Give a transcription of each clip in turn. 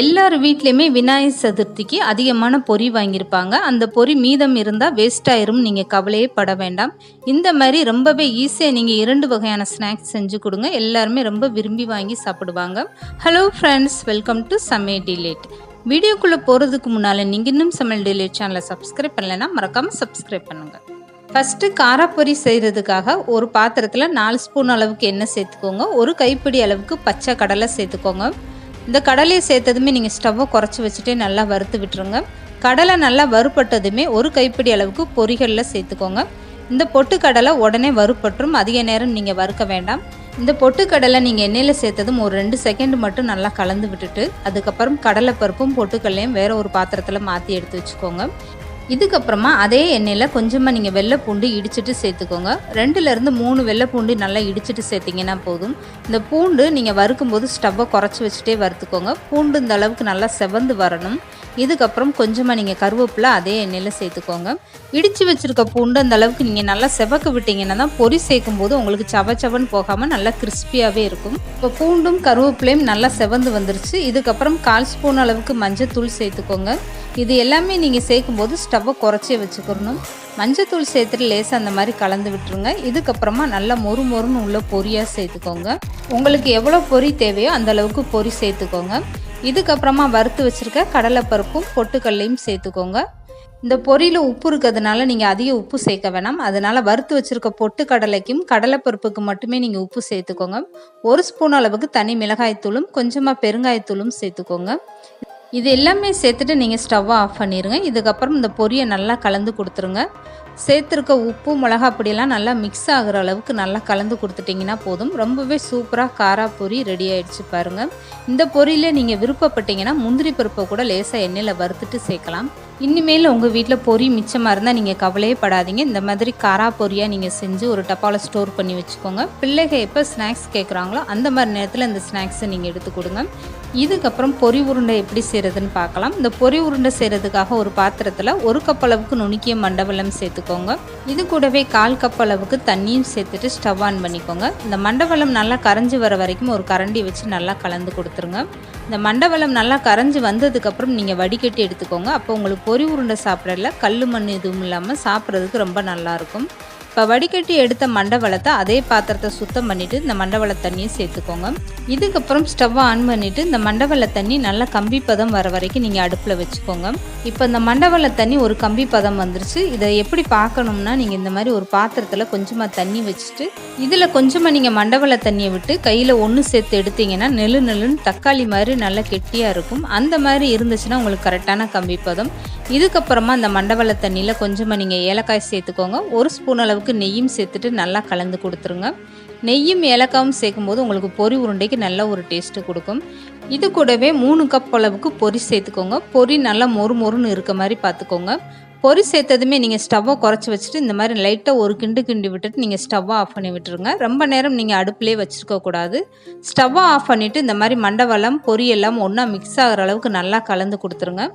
எல்லார் வீட்லேயுமே விநாயகர் சதுர்த்திக்கு அதிகமான பொரி வாங்கியிருப்பாங்க. அந்த பொரி மீதம் இருந்தால் வேஸ்ட் ஆயிரும். நீங்கள் கவலையே பட வேண்டாம். இந்த மாதிரி ரொம்பவே ஈஸியாக நீங்கள் இரண்டு வகையான ஸ்நாக்ஸ் செஞ்சு கொடுங்க. எல்லாருமே ரொம்ப விரும்பி வாங்கி சாப்பிடுவாங்க. ஹலோ ஃப்ரெண்ட்ஸ் வெல்கம் டு சமே டிலேட் வீடியோக்குள்ளே போகிறதுக்கு முன்னால் நீங்கள் இன்னும் சமையல் டிலேட் சேனலை சப்ஸ்கிரைப் பண்ணலைன்னா மறக்காமல் சப்ஸ்கிரைப் பண்ணுங்கள் ஃபஸ்ட்டு காரப்பொரி செய்கிறதுக்காக ஒரு பாத்திரத்தில் நாலு ஸ்பூன் அளவுக்கு எண்ணெய் சேர்த்துக்கோங்க. ஒரு கைப்பிடி அளவுக்கு பச்சை கடலை சேர்த்துக்கோங்க. இந்த கடலையை சேர்த்ததுமே நீங்கள் ஸ்டவ்வை குறைச்சி வச்சுட்டே நல்லா வறுத்து விட்டுருங்க. கடலை நல்லா வறுபட்டதுமே ஒரு கைப்பிடி அளவுக்கு பொரிகளில் சேர்த்துக்கோங்க. இந்த பொட்டுக்கடலை உடனே வறுபற்றும் அதிக நேரம் நீங்கள் வறுக்க வேண்டாம். இந்த பொட்டுக்கடலை நீங்கள் எண்ணெயில் சேர்த்ததும் ஒரு ரெண்டு செகண்ட் மட்டும் நல்லா கலந்து விட்டுட்டு அதுக்கப்புறம் கடலை பருப்பும் பொட்டுக்கடலையும் வேறு ஒரு பாத்திரத்தில் மாற்றி எடுத்து வச்சுக்கோங்க. இதுக்கப்புறமா அதே எண்ணெயில் கொஞ்சமாக நீங்கள் வெள்ளை பூண்டு இடிச்சிட்டு சேர்த்துக்கோங்க. ரெண்டுலேருந்து மூணு வெள்ளை பூண்டு நல்லா இடிச்சிட்டு சேர்த்திங்கன்னா போதும். இந்த பூண்டு நீங்கள் வறுக்கும்போது ஸ்டவ்வை குறைச்சி வச்சுட்டே வறுத்துக்கோங்க. பூண்டு இந்த அளவுக்கு நல்லா செவந்து வரணும். இதுக்கப்புறம் கொஞ்சமாக நீங்கள் கருவேப்பிலை அதே எண்ணெயில் சேர்த்துக்கோங்க. இடித்து வச்சுருக்க பூண்டு அந்த அளவுக்கு நீங்கள் நல்லா செவக்க விட்டீங்கன்னா தான் பொரி சேர்க்கும் போது உங்களுக்கு சவ போகாமல் நல்லா கிறிஸ்பியாகவே இருக்கும். இப்போ பூண்டும் கருவேப்பிலையும் நல்லா செவந்து வந்துருச்சு. இதுக்கப்புறம் கால் ஸ்பூன் அளவுக்கு மஞ்சத்தூள் சேர்த்துக்கோங்க. இது எல்லாமே நீங்கள் சேர்க்கும்போது ஸ்டவ்வை குறைச்சி வச்சுக்கணும். மஞ்சத்தூள் சேர்த்துட்டு லேசாக அந்த மாதிரி கலந்து விட்டுருங்க. இதுக்கப்புறமா நல்லா மொறு மொறுன்னு உள்ள பொரியாக சேர்த்துக்கோங்க. உங்களுக்கு எவ்வளோ பொரி தேவையோ அந்த அளவுக்கு பொரி சேர்த்துக்கோங்க. இதுக்கப்புறமா வறுத்து வச்சுருக்க கடலைப்பருப்பும் பொட்டுக்கல்லையும் சேர்த்துக்கோங்க. இந்த பொரியில் உப்பு இருக்கிறதுனால நீங்கள் அதிக உப்பு சேர்க்க வேணாம். அதனால் வறுத்து வச்சுருக்க பொட்டு கடலைக்கும் கடலைப்பருப்புக்கு மட்டுமே நீங்கள் உப்பு சேர்த்துக்கோங்க. ஒரு ஸ்பூன் அளவுக்கு தனி மிளகாய்த்தூளும் கொஞ்சமாக பெருங்காயத்தூளும் சேர்த்துக்கோங்க. இது எல்லாமே சேர்த்துட்டு நீங்கள் ஸ்டவ்வை ஆஃப் பண்ணிடுங்க இதுக்கப்புறம் இந்த பொரியை நல்லா கலந்து கொடுத்துருங்க. சேர்த்துருக்க உப்பு மிளகா பொடியெல்லாம் நல்லா மிக்ஸ் ஆகிற அளவுக்கு நல்லா கலந்து கொடுத்துட்டிங்கன்னா போதும். ரொம்பவே சூப்பராக காரா பொரி ரெடி ஆகிடுச்சு பாருங்கள் இந்த பொரியில் நீங்கள் விருப்பப்பட்டீங்கன்னா முந்திரி பருப்பை கூட லேசாக எண்ணெயில் வறுத்துட்டு சேர்க்கலாம். இனிமேல் உங்கள் வீட்டில் பொரி மிச்சமாக இருந்தால் நீங்கள் கவலையே படாதீங்க. இந்த மாதிரி காரா பொரியாக நீங்கள் செஞ்சு ஒரு டப்பாவில் ஸ்டோர் பண்ணி வச்சுக்கோங்க. பிள்ளைங்க எப்போ ஸ்நாக்ஸ் கேட்குறாங்களோ அந்த மாதிரி நேரத்தில் இந்த ஸ்நாக்ஸை நீங்கள் எடுத்து கொடுங்க. இதுக்கப்புறம் பொரி உருண்டை எப்படி செய்கிறதுன்னு பார்க்கலாம். இந்த பொரி உருண்டை செய்கிறதுக்காக ஒரு பாத்திரத்தில் ஒரு கப் அளவுக்கு நுணுக்கிய மண்டபலம் சேர்த்துக்கோங்க. இது கூடவே கால் கப் அளவுக்கு தண்ணியும் சேர்த்துட்டு ஸ்டவ் ஆன் பண்ணிக்கோங்க. இந்த மண்டபலம் நல்லா கரைஞ்சி வர வரைக்கும் ஒரு கரண்டி வச்சு நல்லா கலந்து கொடுத்துருங்க. இந்த மண்டபலம் நல்லா கரைஞ்சி வந்ததுக்கப்புறம் நீங்கள் வடிகட்டி எடுத்துக்கோங்க. அப்போ உங்களுக்கு பொரி உருண்டை சாப்பிடல கல் மண் எதுவும் இல்லாமல் சாப்பிட்றதுக்கு ரொம்ப நல்லாயிருக்கும் இப்போ வடிகட்டி எடுத்த மண்டவளத்தை அதே பாத்திரத்தை சுத்தம் பண்ணிவிட்டு இந்த மண்டவள தண்ணியை சேர்த்துக்கோங்க. இதுக்கப்புறம் ஸ்டவ்வை ஆன் பண்ணிவிட்டு இந்த மண்டவள தண்ணி நல்லா கம்பி பதம் வர வரைக்கும் நீங்கள் அடுப்பில் வச்சுக்கோங்க. இப்போ இந்த மண்டவள தண்ணி ஒரு கம்பி பதம் வந்துருச்சு. இதை எப்படி பார்க்கணும்னா நீங்கள் இந்த மாதிரி ஒரு பாத்திரத்தில் கொஞ்சமாக தண்ணி வச்சுட்டு இதில் கொஞ்சமாக நீங்கள் மண்டவள தண்ணியை விட்டு கையில் ஒன்று சேர்த்து எடுத்தீங்கன்னா நெழு நெல்லுன்னு தக்காளி மாதிரி நல்லா கெட்டியாக இருக்கும். அந்த மாதிரி இருந்துச்சுன்னா உங்களுக்கு கரெக்டான கம்பி பதம். இதுக்கப்புறமா அந்த மண்டவள தண்ணியில் கொஞ்சமாக நீங்கள் ஏலக்காய் சேர்த்துக்கோங்க. ஒரு ஸ்பூன் அளவு அளவுக்கு நெய்யும் சேர்த்துட்டு நல்லா கலந்து கொடுத்துருங்க. நெய்யும் ஏலக்காயும் சேர்க்கும்போது உங்களுக்கு பொரி உருண்டைக்கு நல்ல ஒரு டேஸ்ட்டு கொடுக்கும். இது கூடவே மூணு கப் அளவுக்கு பொரி சேர்த்துக்கோங்க. பொரி நல்லா மொறு மொறுன்னு இருக்க மாதிரி பார்த்துக்கோங்க. பொரி சேர்த்ததுமே நீங்கள் ஸ்டவ்வை குறைச்சி வச்சுட்டு இந்த மாதிரி லைட்டாக ஒரு கிண்டு கிண்டி விட்டுட்டு நீங்கள் ஸ்டவ்வை ஆஃப் பண்ணி விட்டுருங்க. ரொம்ப நேரம் நீங்கள் அடுப்புலேயே வச்சுருக்க கூடாது. ஸ்டவ்வை ஆஃப் பண்ணிவிட்டு இந்த மாதிரி மண்டவளம் பொரியெல்லாம் ஒன்றா மிக்ஸ் ஆகிற அளவுக்கு நல்லா கலந்து கொடுத்துருங்க.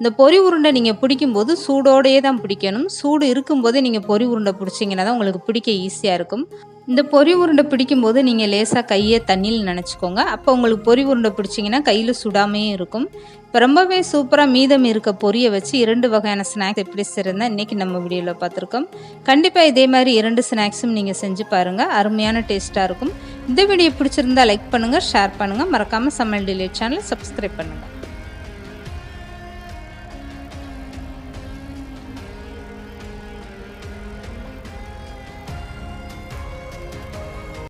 இந்த பொரி உருண்டை நீங்கள் பிடிக்கும்போது சூடோடையே தான் பிடிக்கணும். சூடு இருக்கும்போதே நீங்கள் பொரி உருண்டை பிடிச்சிங்கன்னா தான் உங்களுக்கு பிடிக்க ஈஸியாக இருக்கும். இந்த பொரி உருண்டை பிடிக்கும்போது நீங்கள் லேசாக கையை தண்ணியில் நினச்சிக்கோங்க. அப்போ உங்களுக்கு பொரி உருண்டை பிடிச்சிங்கன்னா கையில் சுடாமையும் இருக்கும். இப்போ ரொம்பவே சூப்பராக மீதம் இருக்க பொரியை வச்சு இரண்டு வகையான ஸ்நாக்ஸ் எப்படி செய்கிறதா இன்றைக்கி நம்ம வீடியோவில் பார்த்துருக்கோம். கண்டிப்பாக இதே மாதிரி இரண்டு ஸ்நாக்ஸும் நீங்கள் செஞ்சு பாருங்கள் அருமையான டேஸ்ட்டாக இருக்கும். இந்த வீடியோ பிடிச்சிருந்தா லைக் பண்ணுங்கள் ஷேர் பண்ணுங்கள் மறக்காமல் சமையல் டிலேட் சேனல் சப்ஸ்கிரைப் பண்ணுங்கள்